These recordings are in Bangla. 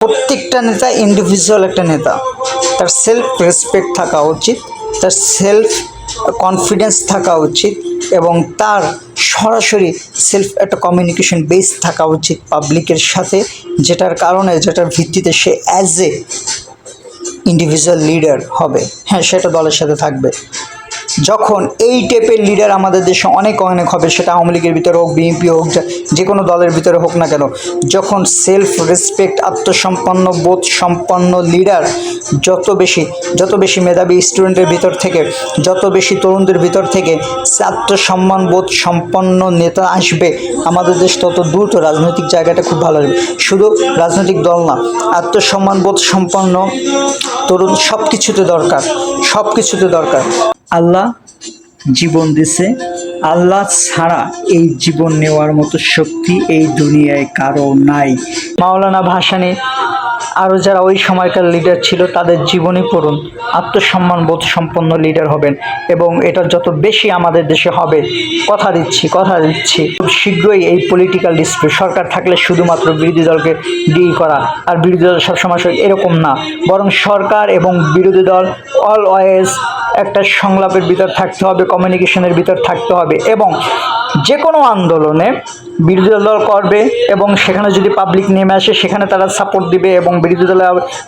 প্রত্যেকটা নেতা ইন্ডিভিজুয়াল একটা নেতা। তার সেলফ রেসপেক্ট থাকা উচিত, তার সেলফ কনফিডেন্স থাকা উচিত এবং তার সরাসরি সেলফ একটা কমিউনিকেশন বেস থাকা উচিত পাবলিকের সাথে, যেটার কারণে, যেটার ভিত্তিতে সে অ্যাজ এ ইন্ডিভিজুয়াল লিডার হবে। হ্যাঁ সেটা দলের সাথে থাকবে। যখন এই টাইপের লিডার আমাদের দেশে অনেক অনেক হবে, সেটা আওয়ামী লীগের ভিতরে হোক বিএনপি হোক, যে কোনো দলের ভিতরে হোক না কেন, যখন সেলফ রেসপেক্ট আত্মসম্পন্ন, বোধ সম্পন্ন লিডার যত বেশি যত বেশি মেধাবী স্টুডেন্টের ভিতর থেকে, যত বেশি তরুণদের ভিতর থেকে আত্মসম্মান, বোধ সম্পন্ন নেতা আসবে, আমাদের দেশ তত দ্রুত রাজনৈতিক জায়গাটা খুব ভালো হবে শুধু রাজনৈতিক দল না, আত্মসম্মান, বোধ সম্পন্ন তরুণ সব কিছুতে দরকার সব কিছুতে দরকার। আল্লাহ জীবন দিছে। আল্লাহ ছাড়া এই জীবন নেওয়ার মতো শক্তি এই দুনিয়ায় কারও নাই। মাওলানা ভাসানী আরও যারা ওই সময়কার লিডার ছিল, তাদের জীবনী পড়ুন। আত্মসম্মান বোধ সম্পন্ন লিডার হবেন এবং এটা যত বেশি আমাদের দেশে হবে, কথা দিচ্ছি কথা দিচ্ছি। খুব শীঘ্রই এই পলিটিক্যাল ডিসপ্লে সরকার থাকলে শুধুমাত্র বিরোধী দলকে ডিল করা, আর বিরোধী দল সবসময় এরকম না। বরং সরকার এবং বিরোধী দল অল ওয়েজ একটা সংলাপের ভিতর থাকতে হবে কমিউনিকেশনের ভিতর থাকতে হবে এবং যে কোনো আন্দোলনে বিরোধী দল করবে এবং সেখানে যদি পাবলিক নেমে আসে, সেখানে তারা সাপোর্ট দিবে এবং বিরোধী দলে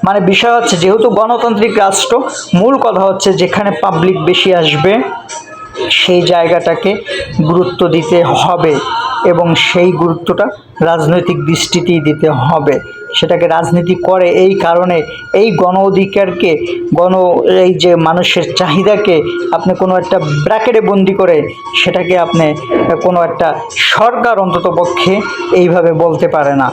মানে বিষয় হচ্ছে যেহেতু গণতান্ত্রিক রাষ্ট্র, মূল কথা হচ্ছে যেখানে পাবলিক বেশি আসবে, সেই জায়গাটাকে গুরুত্ব দিতে হবে এবং সেই গুরুত্বটা রাজনৈতিক দৃষ্টিতেই দিতে হবে। সেটাকে রাজনীতি করে এই কারণে এই গণ অধিকারকে, গণ এই যে মানুষের চাহিদাকে আপনি কোনো একটা ব্র্যাকেটে বন্দি করে সেটাকে আপনি কোনো একটা সরকার অন্তত পক্ষে এইভাবে বলতে পারে না।